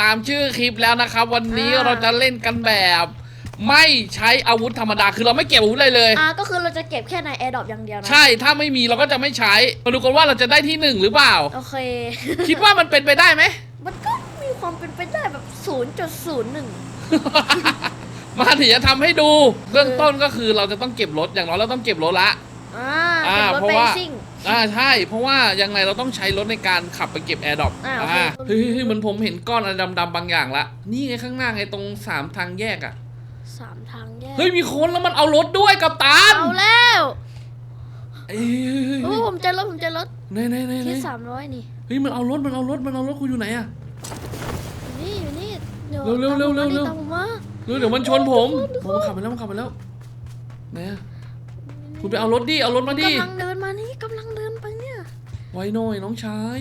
ตามชื่อคลิปแล้วนะครับ วันนี้อ่าเราจะเล่นกันแบบ ไม่ใช้อาวุธธรรมดาคือเราไม่เก็บอาวุธเลยเลย อ่าก็คือเราจะเก็บแค่ในแอร์ดรอปอย่างเดียวนะ ใช่ถ้าไม่มีเราก็จะไม่ใช้มาดูกันว่าเราจะได้ที่หนึ่งหรือเปล่า โอเค คิดว่ามันเป็นไปได้ไหม มันก็มีความเป็นไปได้แบบ 0.01 มาเดี๋ยวจะทำให้ดู เบื้องต้นก็คือเราจะต้องเก็บรถอย่างน้อยเราต้องเก็บรถละ อ่าอ่าเก็บรถเพราะเบว่า ซิ่ง อ่าใช่ เพราะว่ายังไงเราต้องใช้รถในการขับไปเก็บแอร์ดรอปอ่าโอเคเฮ้ยเฮ้ยเหมือนผมเห็นก้อนอะไรดำๆบางอย่างละ นี่ไงข้างหน้าไงตรงสามทางแยกอะ สามทางแยกเฮ้ยมีคนแล้วมันเอารถด้วยกับตานเอาแล้วเอ้ยโอ้ผมเจอรถผมเจอรถไหนไหนไหนไหนที่สามร้อยนี่เฮ้ยมันเอารถมันเอารถมันเอารถคุณอยู่ไหนอะ อยู่นี่อยู่นี่ดี๋ยเร็วเร็วเร็วเร็วตามผมมาเร็วเดี๋ยวมันชนผม ผมขับไปแล้วมันขับไปแล้วไหนอะ คุณไปเอารถดิ เอารถมาดิกำลังเดินมานี่กำลังเดินไปเนี่ย ไว้หน่อยน้องชาย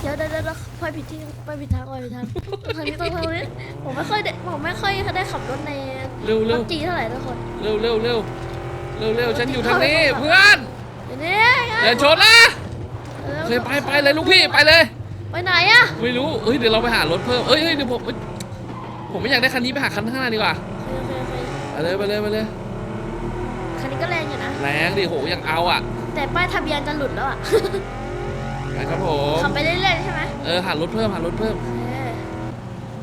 เดี๋ยวเดี๋ยวเดี๋ยวไปผิดที่ไปผิดทางไปผิดทางทางนี้ต้องทางนี้ผมไม่ค่อยได้ผมไม่ค่อยได้ขับรถในเร็วเร็วจีเท่าไหร่ทุกคน เร็วเร็วเร็วเร็วเร็วฉันอยู่ทางนี้เพื่อนเดี๋ยวนี้ไงอย่าชนนะออเคยไปไปเลยลูกพี่ไปเลย ไปไหนอะไม่รู้เอ้ยเดี๋ยวเราไปหารถเพิ่มเอ้ยเอ้ยเดี๋ยวผมเอ้ยผมไม่อยากได้คันนี้ไปหาคันข้างหน้าดีกว่าโอเคโอเคโอเคไปเลยไปเลยไปเลย คันนี้ก็แรงอยู่นะ แรงดิโหยังเอาอะ แต่ป้ายทะเบียนจะหลุดแล้วอะไปครับผมขับไปเรื่อยๆใช่ไหมเออหารถเพิ่มหารถเพิ่มเออ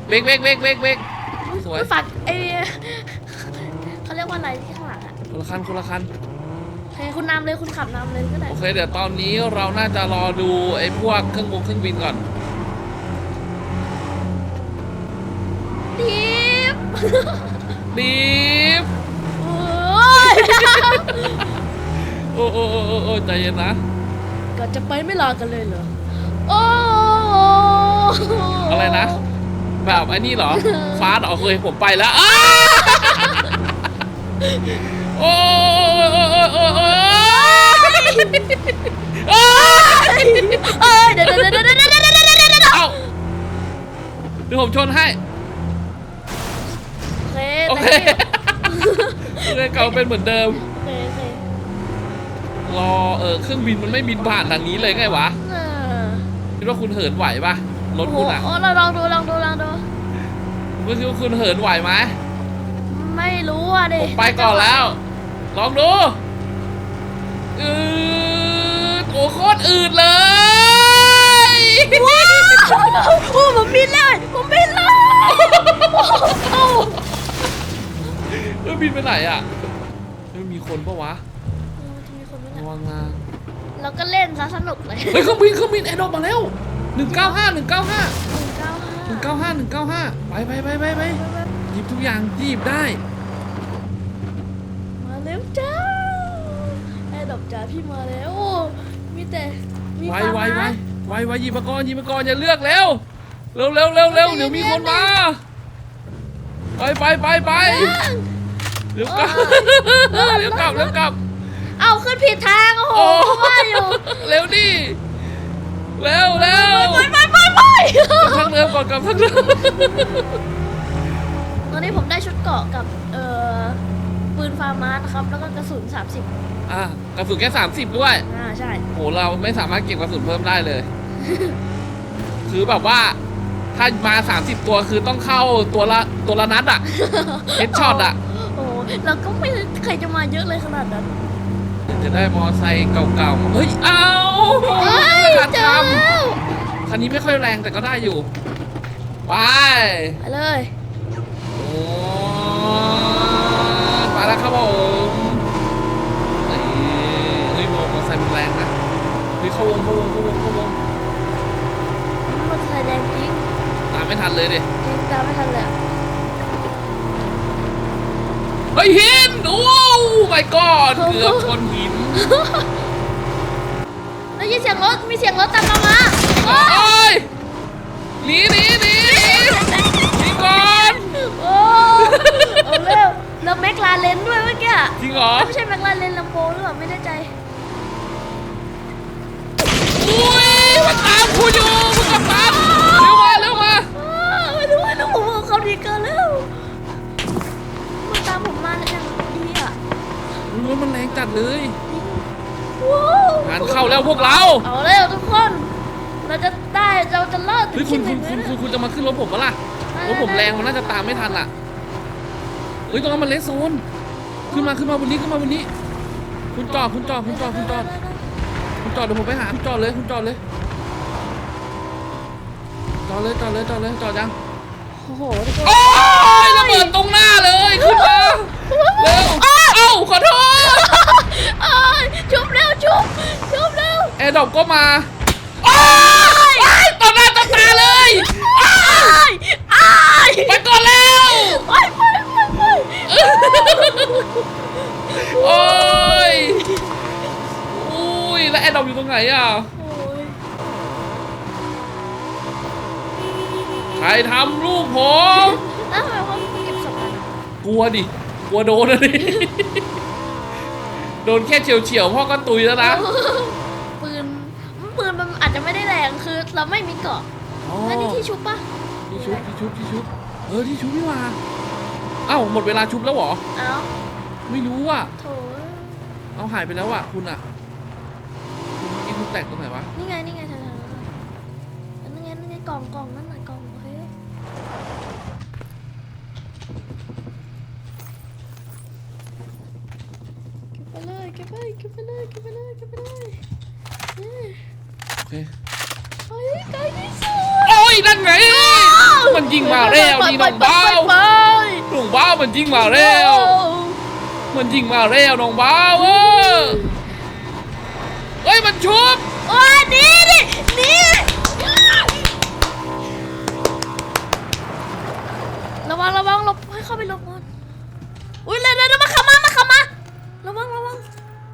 เบรกเบรกเบรกเบรกเบรกสวยอุ๊ฝากไอ้เขาเรียกว่าอะไรที่ข้างหลังอะคนละคันคนละคันโอเคคุณนำเลยคุณขับนำเลยก็ได้โอเคเดี๋ยวตอนนี้เราน่าจะรอดูไอ้พวกเครื่องบงเครื่องบินก่อนดิฟดีฟ โอ้ยโอ้โอ้โอ้โอ้โอ้ใจเย็นนะ ก็จะไปไม่รอกันเลยเหรอ โอ้อะไรนะ แบบไอ้นี่เหรอฟาสต์เหรอเคยผมไปแล้วอ้าโอ้โอ้โอ้โอ้โอ้โอ้เอ้ยเดี๋ยวเดี๋ยวเดี๋ยวเดี๋ยวเดี๋ยวเดี๋ยวเดี๋ยวเดี๋ยวเดี๋ยวเอ้าเดี๋ยวผมชนให้โอเคโอเค เรื่องเก่าเป็นเหมือนเดิมโอเคโอเครอเออเครื่องบินมันไม่บินผ่านทางนี้เลยไงวะเออคิดว่าคุณเหินไหวปะรถโอ้โหคุณอะโอ้เราลองดูลองดูลองดู คุณคิดว่าคุณเหินไหวไหมไม่รู้อะดิผมไปก่อนแล้ว ลองดูอืดโอ้โคตรอืดเลยโอ้ผมบินเลยผมบินเลยโอ้ เฮ้ยบินไปไหนอะเฮ้ยมีคนปะวะมีคนไม่ระนะวังนะเราก็เล่นซะสนุกเลยเฮ้ยเครื่องบินเครื่องบินแอร์ดรอปมาแล้วหนึ่งเก้าห้าหนึ่งเก้าห้าหนึ่งเก้าหห้านึ่งเก้าห้าหนึ่งเก้าห้าไปไปไปไปไปหยิบทุกอย่างที่หยิบได้ มาเร็วจ้าไอ้ดอกจ้าพี่มาแล้วโอ้มีแต่มีไวความไวไวนะไวไวหยิบมาก่อนหยิบมาก่อนอย่าเลือกแล้วเร็วเร็วเร็วเร็วเดี๋ยวมีคนมา ไปไปไปไปเดี๋ยวกลับเดี๋ยวกลับเดี๋ยวกลับเอาขึ้นผิดทางโอ้โหโอ้ว่าอยู่เร็วดิเร็วเร็วไปไปไปไปทางเดิมก่อนกลับทางเดิมตอนนี้ผมได้ชุดเกราะกับเอ่อปืนฟาร์มาสนะครับแล้วก็กระสุน30อะกระสุนแค่30ด้วยอ่าใช่โหเราไม่สามารถเก็บกระสุนเพิ่มได้เลย คือแบบว่า ถ้ามา 30 ตัวคือต้องเข้าตัวละตัวละนัดอะเฮดช็อตอะโอ้โหเราก็ไม่ใครจะมาเยอะเลยขนาดนั้นจะได้มอไซค์เก่าๆ เฮ้ย เอาเฮ้ยขาดเจคอแล้วำคันนี้ไม่ค่อยแรงแต่ก็ได้อยู่ ไป ไปเลยโอ้ไปแล้วครับผมเฮ้ยเฮ้ยมอไซค์มันแรงนะเฮ้ยเข้าวงเข้าวงเข้าวงเข้าวง มันใส่แดงจริงตาม ไม่ทันเลยดิจริงตามไม่ทันเลยอะเฮ้ยหิน โอ้ my god เกือบชนหิน ได้ยินเสียงรถ มีเสียงรถตามเรามาโอ้โอ้ย ขึ้นรถผมปะล่ะรถผมแรงมันน่าจะตามไม่ทันล่ะเฮ้ยตรงนั้นมันเลสโซนขึ้นมาขึ้นมาบนนี้ขึ้นมาบนนี้ คุณจอดคุณจอดคุณจอดคุณจอดคุณจอดเดี๋ยวผมไปหาคุณจอดเลยคุณจอดเลยจอดเลยจอดเลยจอดเลยจอดยังโอ้โหทุกคนโอ้ยระเบิดตรงหน้าเลยขึ้นมาเร็วเอ้าขอโทษเอ้ยชุบเร็วชุบชุบเร็วแอร์ดรอปก็มาโอ้ยต่อหน้าต่อตาเลยอ้ายอ้ายไปก่อนแล้ว ไปไปไปไปโอ้ยอุ้ย แล้วแอร์ดรอปอยู่ตรงไหนอะ โอ้ยใครทำลูกผม แล้วทำไมพ่อเก็บศพกันอะกลัวดิ กลัวโดนนะดิ โดนแค่เฉียวเฉียวๆพ่อก็ตุยแล้วนะปืนปืนมันอาจจะไม่ได้แรงคือเราไม่มีเกราะอ๋อแล้วนี่ที่ชุบปะ ที่ชุบที่ชุบที่ชุบเออที่ชุบพี่ว่าเอ้าหมดเวลาชุบแล้วเหรอเอ้าไม่รู้อะโถเอาหายไปแล้วอะคุณอะคุณเมื่อกี้คุณแตกตรงไหนวะนี่ไงนี่ไงแถวๆนั้นน่ะนั่นไงนั่นไงกล่องกล่องนั่นน่ะกล่องโอเคเก็บไปเลยเก็บไปเก็บไปเลยเก็บไปเลยเก็บไปเลยเอ้ยโอเคเฮ้ยไกลที่สุดโอ้ยนั่นไง มันยิงมาแล้วนี่น้องเบ้าไปน้องเบ้ามันยิงมาแล้ว มันยิงมาแล้วน้องเบ้าเออเฮ้ยมันชุบโอ้ยหนี่ดิหนี่ระวังระวังหลบให้เข้าไปหลบก่อนอุ้ยเร็วเร็วเร็วมันขับมามันขับมาระวังระวัง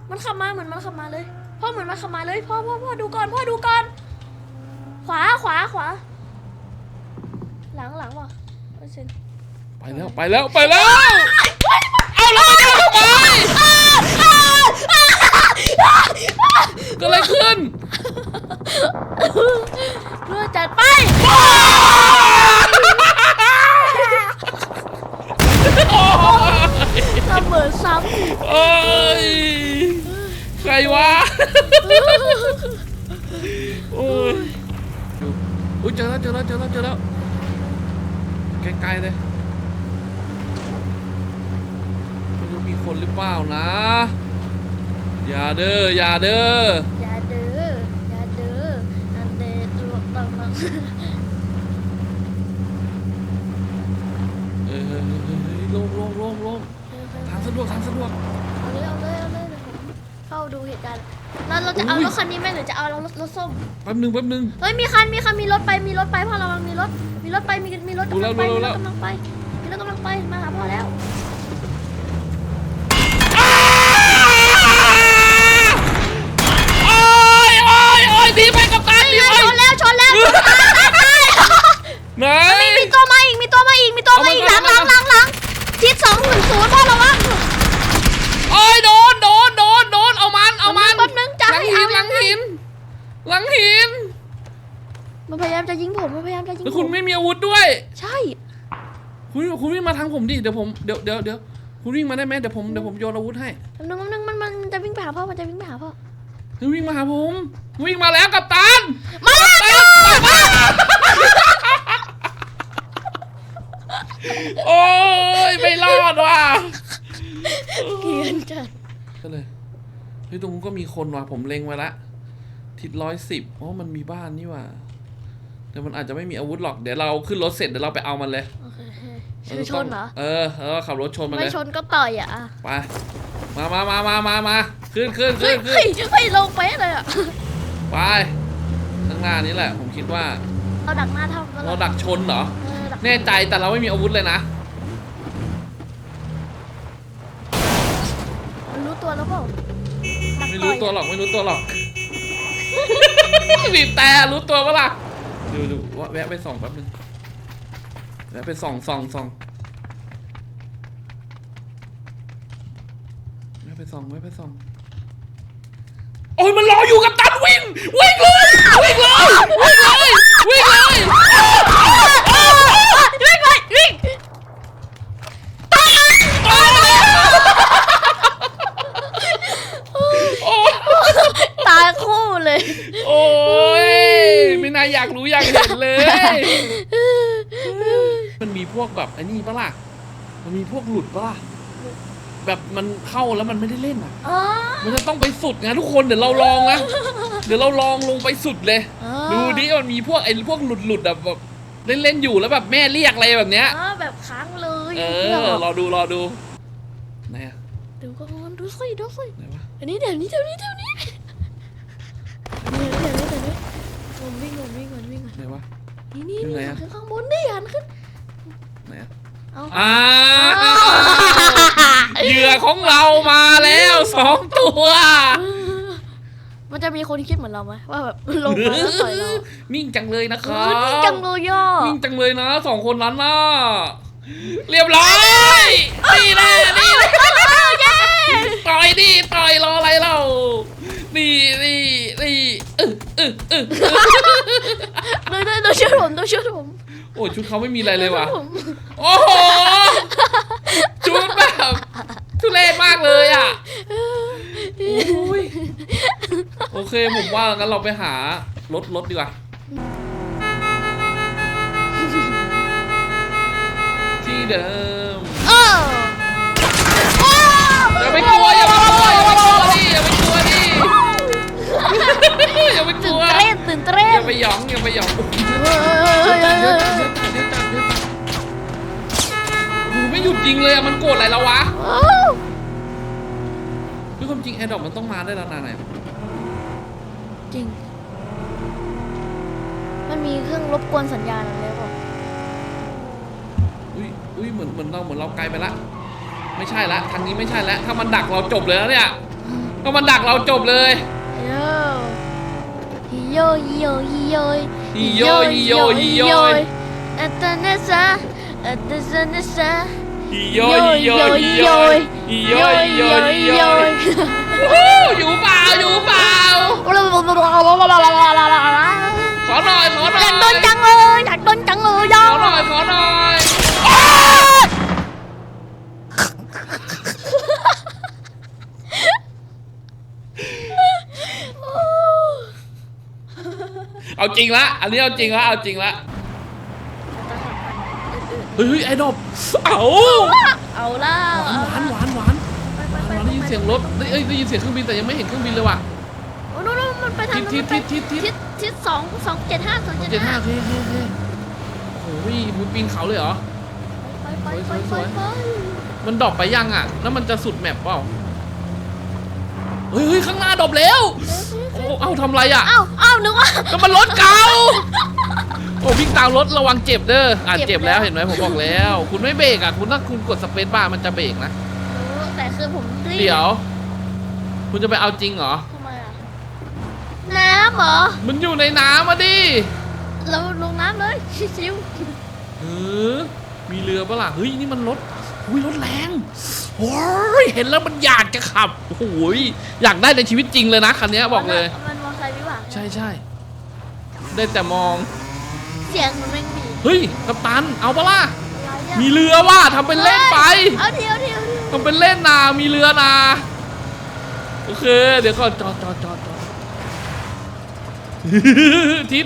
มันขับมาเหมือนมันขับมาเลยพ่อเหมือนมันขับมาเลยพ่อพ่อพ่อดูก่อนพ่อดูก่อนขวาขวาขวา หลังหลังว่ะเปอร์เซ็นต์ไปแล้วไปแล้วไปแล้วเอาแล้วมันจะทำไมเกิดอะไรขึ้นเพื่อจัดไปเสมอซ้ำอีกเอ้ยใครวะโอ้ยอุ้ยเจอแล้วเจอแล้วเจอแล้วเจอแล้ว ไกลๆเลยไม่รู้มีคนหรือเปล่านะ อย่าเด้ออย่าเด้ออย่าเด้ออย่าเด้ออันเดตัวตังนังเออลงลงลงลงทางสะดวกทางสะดวกเอาเลยเอาเลยเอาเลยเดี๋ยวผมเข้าดูเหตุการณ์แล้วเราจะเอาอุ้ยรถคันนี้ไหมหรือจะเอารถรถส้มแป๊บหนึงแป๊บหนึงเฮ้ยมีคันมีคันมีรถไปมีรถไปพ่อระวังมีรถมี รถไปมีมีรถดูกำแล้ลัวงไปดูมีรแล้ถวกำลังไปมีรถกำลังไปมาหาพ่อแล้วโอ้ยโอ้ยโอ้ยดีไปกับตาดีชไปนแล้วชนแล้วไหน มีตัวมาอีกมีตัวมาอีกมีตัวมาอีกหลัเอางมาหลังหลังหลังทิศสองหนึ่งศูนย์พ่อระวัง โอ้ยโดนโดนโดนโดนเอามันเอามัน แป๊บนึงจะ หลัง ให้ หิ เอา นหลังหินหลังหิน มัน พยายามจะยิงผมมันพยายามจะยิงแล้วผคุณมไม่มีอาวุธด้วย ใช่ คุณคุณวิ่งมาทางผมดิเดี๋ยวผมเดี๋ยวเดี๋ยวเดี๋ยวคุณวิ่งมาได้ไหมเดี๋ยวผมเดี๋ยวผมโยนอาวุธให้แป๊บนึงแป๊บนึงมันมันจะวิ่งไปหาพ่อมันจะวิ่งไปหาพ่อเฮ้ยวิ่งมาหาผมวิ่งมาแล้วกัปตันมาแล้วโอ้ยไม่รอดว่ะเกลียนจัดก็เลยเฮ้ยตรงนู้นก็มีคนว่ะผมเล็งไว้ละทิศร้อยสิบอ๋อมันมีบ้านนี่ว่ะ แต่มันอาจจะไม่มีอาวุธหรอกเดี๋ยวเราขึ้นรถเสร็จเดี๋ยวเราไปเอามันเลยโอเคคือชนเหรอ เออเออขับรถชนมันไม่เลยชนก็ต่อยอะไปมามามามามามาขึ้นขึ้นเฮ้ขึ้ยนขึ้เฮ้นยเฮ้ยลงไปะเลยอะไปข้างหน้านี้แหละ ผมคิดว่าเราดักหน้าทำเราดักชนเหรอ เออดักแน่ใจแต่เราไม่มีอาวุธเลยนะ มันรู้ตัวแล้วเปล่าดักไม่ต่รู้อยตัวหรอกไม่รู้ตัวหรอก บีบแต่รู้ตัวปะล่ะ ดูดูว่าแวะไปส่องแป๊บนึงแวะไปส่องส่องส่องแวะไปส่องแวะไปส่องโอ้ยมันรออยู่กับตันวิ่งวิ่งเลยวิ่งเลยวิ่งเลยวิ่งเลย อยากรู้อยากเห็นเลย มันมีพวกแบบไอ้นี่ปะล่ะ มันมีพวกหลุดปะล่ะ แบบมันเข้าแล้วมันไม่ได้เล่นอะมันจะต้องไปสุดไงทุกคนเดี๋ยวเราลองนะ เดี๋ยวเราลองลงไปสุดเลยดูดิมันมีพวกไอ้พวกหลุดหลุดแบบเล่นเล่นอยู่แล้วแบบแม่เรียกอะไรแบบเนี้ย อ๋อแบบค้างเลยเออ รอดูรอดูไหนอะเดี๋ยวก่อนดูสิดูสิไหนวะ อันนี้เดี๋ยวนี้เดี๋ยวนี้เดี๋ยวนี้เดี๋ยวเดี๋ยว นี้เดี๋ยวนี้ผมวิ่งก่อนวิ่งก่อนวิ่งก่อนไหนวะ นี่นี่อยู่ไหนนี่อะ ขึ้นข้างบนนี่หันขึ้น ไหนอะเอาอ้าวเหยื่อของเรามาแล้วสองตัว มันจะมีคนคิดเหมือนเราไหมว่าแบบลงมาแล้วต่อยเรานิ่งจังเลยนะคเอรัอบนี่จังเลยย่อนิ่งจังเลยนะสองคนนั้นน่ะเรียบร้อยนี่แน่นี่แน่ต่อยดิต่อยรออะไรเรานี่นี่นี่เออเออเออเออ ดูดูดูช่วยผมดูช่วยผม โอ้ชุดเขาไม่มีอะไรเลยว่ะผมโอ้โห ชุดแบบทุเรศมากเลยอะโอ้ยโอเคผมว่างั้นเราไปหารถรถดีกว่า ที่เดิมเออโอ้อย่าไปกลัวอย่าไปกลัวอย่าไปกลัวดิอย่าไปกลัวดิอย่าไปกตื่ลันวเต้นตื่นเต้อนย่าไปหยองอย่าไปหยอง หไม่หยุดยิงเลยอะมันโกรธอะไรเราวะโอ้คือความจริงแอร์ดรอปมันต้องมาได้แล้วนานไหนจริง มันมีเครื่องรบกวนสัญญาณอะไรเปล่าอุ้ยอุ้ยเหมือนเหมือนเราเหมือนเราไกลไปละ ไม่ใช่ละทางนี้ไม่ใช่ละถ้ามันดักเราจบเลยแล้วเนี่ยถ้ามันดักเราจบเลยโย่ฮิโยฮิโยฮิโยฮิโยฮิโยฮิโย อัตเนซาอัตเซเนซาฮิ โยฮิโยฮิโยฮิโยฮิโยฮิโยโอ้อยู่เปล่าอยู่เปล่าขอหน่อยขอหน่ออยยากโดนจังเลยอยากโดนจังเลยย่ออหน่อยขอหน่อยเอาจริงละอันนี้เอาจริงละเอาจริงละเฮ้ยเฮ้ยไอ้ดอบ เอาเอาล่ะหวานหวานหวานหวานได้ยินเสียงรถได้เอ้ยได้ยินเสียงเครื่องบินแต่ยังไม่เห็นเครื่องบินเลยว่ะ โอ้โหมันไปทางทิศทิศทิศทิศทิศทิศทิศสองสองเจ็ดห้าสองเจ็ดเจ็ดห้าห้าเฮ้เฮ้เฮ้โอ้ยมึงปีนเขาเลยเหรอไปไปไปสไปวยๆไปมันดรอปไปยังอะ แล้วมันจะสุดแมปเปล่าเฮ้ยเฮ้ยข้างหน้าดรอปแล้ว โอ้เอาทำไรอะ เอ้าเอ้านึกว่าก็มันรถเก่าโอ้วิ่งตามรถระวังเจ็บเด้ออะเจ็เจ็บบแล้วแล้วเห็นไหมผมบอกแล้ว คุณไม่เบรกอะคุณถ้าคุณกดสเปซบาร์มันจะเบรกนะแต่คือผมรีบเดี๋ยว คุณจะไปเอาจริงเหรอทำไมอะน้ำเหรอมันอยู่ในน้ำมาดิเราลงน้ำเลยชิวเออมีเรือปะล่ะเฮ้ยนี่มันรถอุ้ยรถแรงโอ้ยเห็นแล้วมันอยากจะขับโอ้โหยอยากได้ในชีวิตจริงเลยนะคันนี้ๆบอกเลย มันมอเตอร์ไซค์วิบากใช่ใช่ได้แต่มองเสียงมันไม่มีเฮ้ยกัปตันเอาปะล่ะอะไรอะมีเรือว่ะทำเป็นเล่นไปเอาเดียวเดียวเดียวทำเป็นเล่นนามีเรือนาโอเค เดี๋ยวก่อนจอดจอดจอดจอดทิศ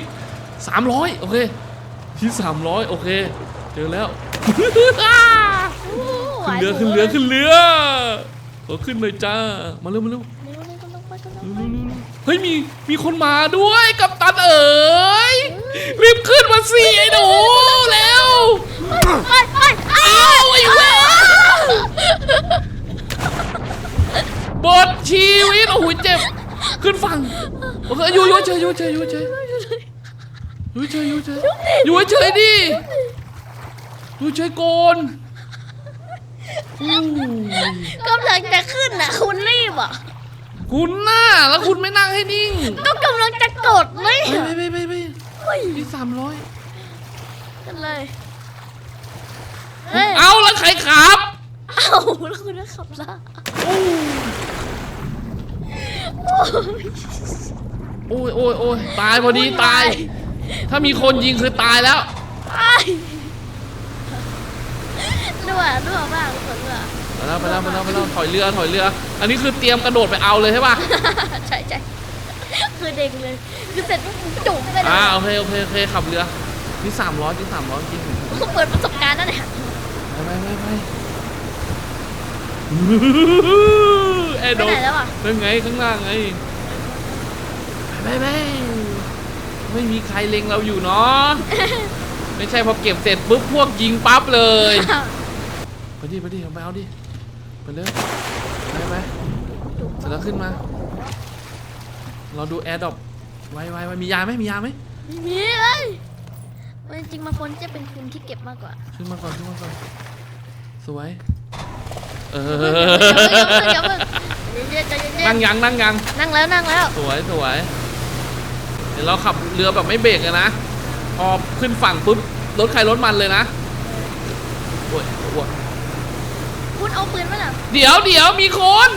สามร้อยโอเคทิศสามร้อยโอเค เจอแล้วโอ้โหขึ้นเรือขึ้นเรือไหวขึ้นเรือขอขึ้นหน่อยจ้า มาเร็วมาเร็ว ฮ้ยมีมีคนมาด้วยกับตันเอ๋ยรีบขึ้นมาสิไอ้หนูเร็วไปไปอ้าวไอ้เว้ยบทชีวิตโอ้โหเจ็บ ขึ้นฝั่งโอเคอยู่อยู่เฉยอยู่เฉยอยู่เฉยอยู่เฉยอยู่เฉยอยู่เฉยดิอยู่เฉยโกนอู้กำลังจะขึ้นน่ะคุณรีบอะ คุณน่ะแล้วคุณไม่นั่งให้นิ่งก็กำลังจะกดไม่ไปไปไปไปไปเฮ้ยที่สามร้อยกันเลยเฮ้ยเอาแล้วใครขับเอ้าแล้วคุณจะขับล่ะโอ้ยโอ้ยโอ้ยตายพอดีตาย ถ้ามีคนยิงคือตายแล้วไปรั่วรั่วมากรู้สึกรั่ว ไปแล้วไปแล้วไปแล้วไปแล้วถอยเรือถอยเรือ อันนี้คือเตรียมกระโดดไปเอาเลยใช่ป่ะใช่ใช่คือเด้งเลยคือเสร็จปุ๊บจุ่มไปเลยอ่าโอเคโอเคโอเคขับเรือนี่สามร้อยนี่สามร้อยจริงเปิดประสบการณ์นั่นแหละไปไปไปไปแอร์ไปโดไหนแล้วอะเป็นไงข้างล่างไงไปไปไปไม่มีใครเล็งเราอยู่เนาะไม่ใช่พอเก็บเสร็จปุ๊บพวกยิงปั๊บเลยไปดิไปดิเอาไปเอาดิ ไปเลยไปไปเสร็จแล้วขึ้นมา เราดูแอร์ดรอปไว้ไว้ไว้มียาไหมมียาไหมไม่มีเลยมันจริงๆมันควรจะเป็นคุณที่เก็บมากกว่า ขึ้นมาก่อนขึ้นมาก่อนสวย เอเดี๋ยวอเพิ่งเดี๋ยวเพิ่งเดี๋ยวเย็นๆใจเย็นั่นงยังนั่งยังๆนั่งแล้วนั่งแล้ว สวยสวย เดี๋ยวเราขับเรือแบบไม่เบรกเลยนะ พอขึ้นฝั่งปุ๊บรถใครรถมันเลยนะโอ้ยโอ้ย คุณเอาปืนมาหรอเดี๋ยวเดี๋ยวมีคน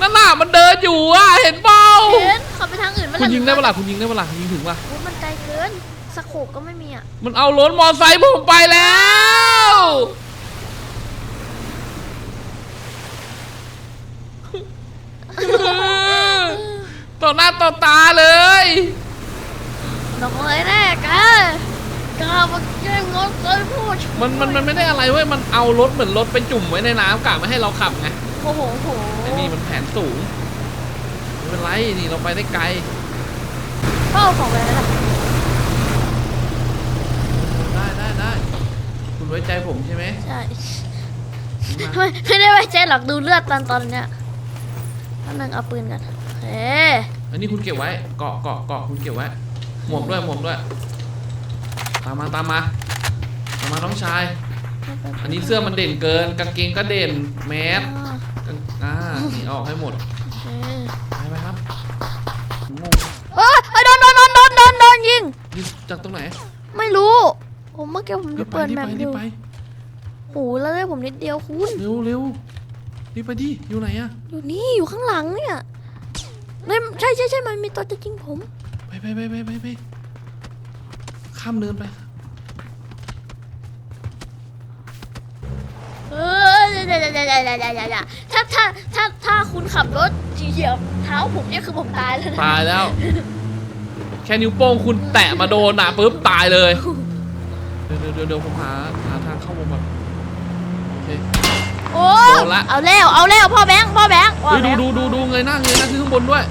นั่นน่ะมันเดินอยู่อะเห็นเปล่าเห็นขับไปทางอื่นมาคุณยิงได้ปะล่ะคุณยิงได้ปะล่ะยิงถึงปะโอ้มันไกลเกินสโคปก็ไม่มีอะมันเอารถมอไซค์ผมไปแล้วต่อหน้าต่อตาเลยน้องเลยแน่แก กล้ามาแย่งรถเลยพูดมันมันมันไม่ได้อะไรเว้ย มันเอารถเหมือนรถไปจุ่มไว้ในน้ำกะไม่ให้เราขับไงโอ้โหโอ้โหไอ้นี่มันแผนสูงไม่เป็นไรนี่เราไปได้ไกลพ่อเอาของไปแล้วล่ะได้ได้ได้คุณไว้ใจผมใช่ไหมใช่มาไม่ไม่ได้ไว้ใจหรอกดูเลือดตอนตอนเนี้ยแป๊บนึงเอาปืนกันเฮ้อันนี้คุณเก็บไว้เกาะเกาะเกาะคุณเก็บไว้หมวกด้วยหมวกด้วย ตามมาตามมาตามมาน้องชาย อันนี้เสื้อมันเด่นเกิน กางเกงก็เด่นแมสอ่ากางอ่านี่เอาออกให้หมดเฮ้ไปไปครับงงเอ้ยเอ้ยโดนโดนโดนโดนโดนโดนยิงนี่จากตรงไหนไม่รู้ผมเมื่อกี้ผมรีจะบไปเปิดรีบแมไปปอรีบยู่ไปโอ้โหแล้วได้ผมนิดเดียวคุณเร็วเร็วรีบไปดิอยู่ไหนอะอยู่นี่อยู่ข้างหลังเนี่ยไม่ใช่ใช่ใช่มันมีตัวจะยิงผม ไปไปไปไปไปไป ข้ามเนินไปเออเดี๋ยวเดี๋ยวเดี๋ยวเดี๋ยวเดี๋ยวเดี๋ยวเดี๋ยวถ้าถ้าถ้าถ้าคุณขับรถเหยียบเท้าผมเนี่ยคือผมตายแล้วนะตายแล้ว แค่นิ้วโป้งคุณแตะมาโดนนะปุ๊บตายเลยเดี๋ยวเดี๋ยวเดี๋ยวเดี๋ยวผมหาหาทางเข้าวงก่อนโอเค โอ้โดนละ เอาแล้วเอาแล้วพ่อแบงค์พ่อแบงค์เฮ้ยดูดูดูดูเงยหน้าเงยหน้าขึ้นข้างบนด้วย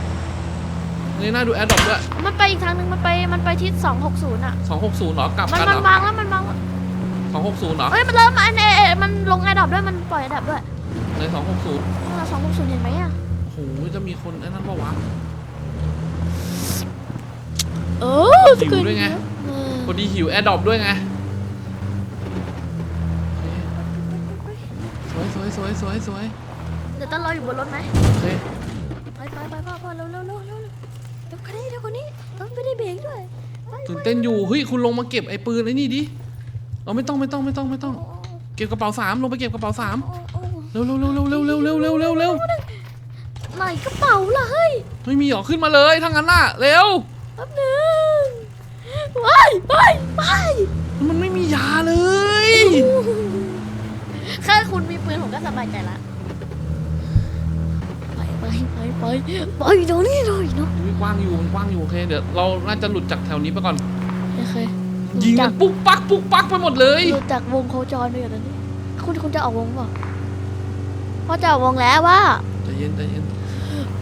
เงยหน้าดูแอดดอปด้วยมันไปอีกทางหนึงมันไปมันไปที่260อะ260เหรอกลับมันกันมันเหรอวางแล้วมันวางแล้ว260เหรอเอ้ยมันเริ่มมันเอเอมันลงไอ้ดับด้วยมันปล่อยไอ้ดับด้วยใน260สองหกศูนย์เห็นไหมอะโอ้โหจะมีคนไอ้นั่นปะวะ เออหิวด้วยไงเออพอดีหิวแอดดอปด้วยไงโอเคสวยสวยสวยสวยเดี๋ยวต้องรออยู่บนรถไหมโอเค เออไม่ได้เบรกด้วยไปตื่นเต้นอยู่เฮ้ยคุณลงมาเก็บไอ้ปืนไอ้นี่ดิเอาไม่ต้องไม่ต้องไม่ต้องไม่ต้องโอ้เก็บกระเป๋าสามลงไปเก็บกระเป๋าสามโอ้โอ้เร็วเร็วเร็วเร็วเร็วเร็วเร็วเร็วเร็วเร็วไหนกระเป๋าล่ะเฮ้ยไม่มีหรอขึ้นมาเลยทั้างนั้นน่ะเร็วแป๊บนึงไปไปไปมันไม่มียาเลย แค่คุณมีปืนผมก็สบายใจละ ไปไปไปไปไปเดี๋ยวนี้เลยเนาะมันกว้างอยู่มันกว้างอยู่โอเคเดี๋ยวเราน่าจะหลุดจากแถวนี้ไปก่อน โอเคยิงกันปุ๊กปักปุ๊กปักไปหมดเลยหลุดจากวงโคจรไปอย่างนั้นคุณคุณจะออกวงเปล่าพ่อจะออกวงแล้วว่าใจเย็นใจเย็น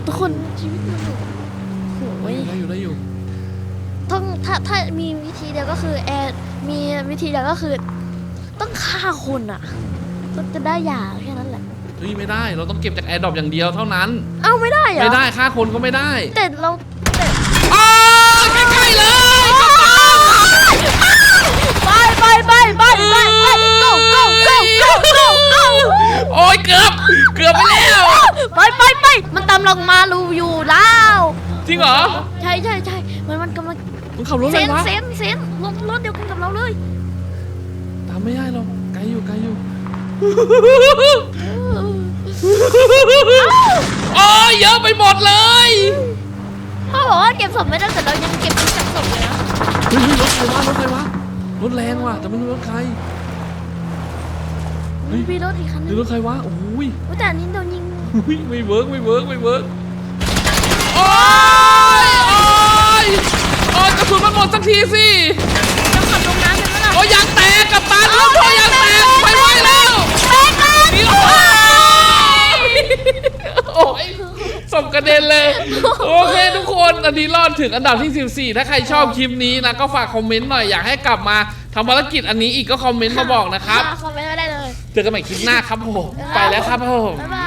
ทุกคนชีวิตมันโอ้ยได้อยู่ได้อยู่ต้องถ้าถ้ามีวิธีเดียวก็คือแอร์มีวิธีเดียวก็คือ ต้องฆ่าคนอะก็จะได้ย่าแค่นั้นแหละ เฮ้ยไม่ได้เราต้องเก็บจากแอร์ดรอปอย่างเดียวเท่านั้น เอ้าไม่ได้เหรอไม่ได้ค่าคนก็ไม่ได้แต่เราแต่อ้าวใกล้ๆเลยไปไปไปไปไปไป go go go go go go โอ้ยเกือบเกือบไปแล้วไปไปไปมันตามเรามาลูอยู่แล้วจริงเหรอใช่ใช่ใช่มันมันกำลังมึงขับรถเซอะไรนวะเซนเซนรถรถเดียวกันกับเราเลยตามไม่ได้หรอกไกลอยู่ไกลอยู่ โอ้ยเยอะไปหมดเลยพ่อบอกว่าเก็บศพไม่ได้แต่เรายังเก็บจากศพเลยนะเฮ้ยรถใครวะรถใครวะรถแรงว่ะแต่ไม่รู้รถใคร เฮ้ย มีรถอีกคันหนึรืงอรถใครวะโอ้ยอุ๊ยแต่อันนี้โดนยิงอุ๊ยไม่เวิร์กไม่เวิร์กไม่เวิร์กโอ้ยโอ้ยโอ้ยกระสุนมันหมดสักทีสิยางแตกกับตันรถท่อยางแตกไปไหวแล้วแม่กันนี่โอ้ย โอ้ยสมกระเด็นเลย โอเคทุกคนอันนี้รอดถึงอันดับที่ 14 ถ้าใครชอบคลิปนี้นะ ก็ฝากคอมเมนต์หน่อย อยากให้กลับมาทำภารกิจอันนี้อีกก็คอมเมนต์มาบอกนะครับ คอมเมนต์ไม่ได้เลย เจอกันใหม่คลิปหน้าครับผม ไปแล้วครับผม บ๊ายบาย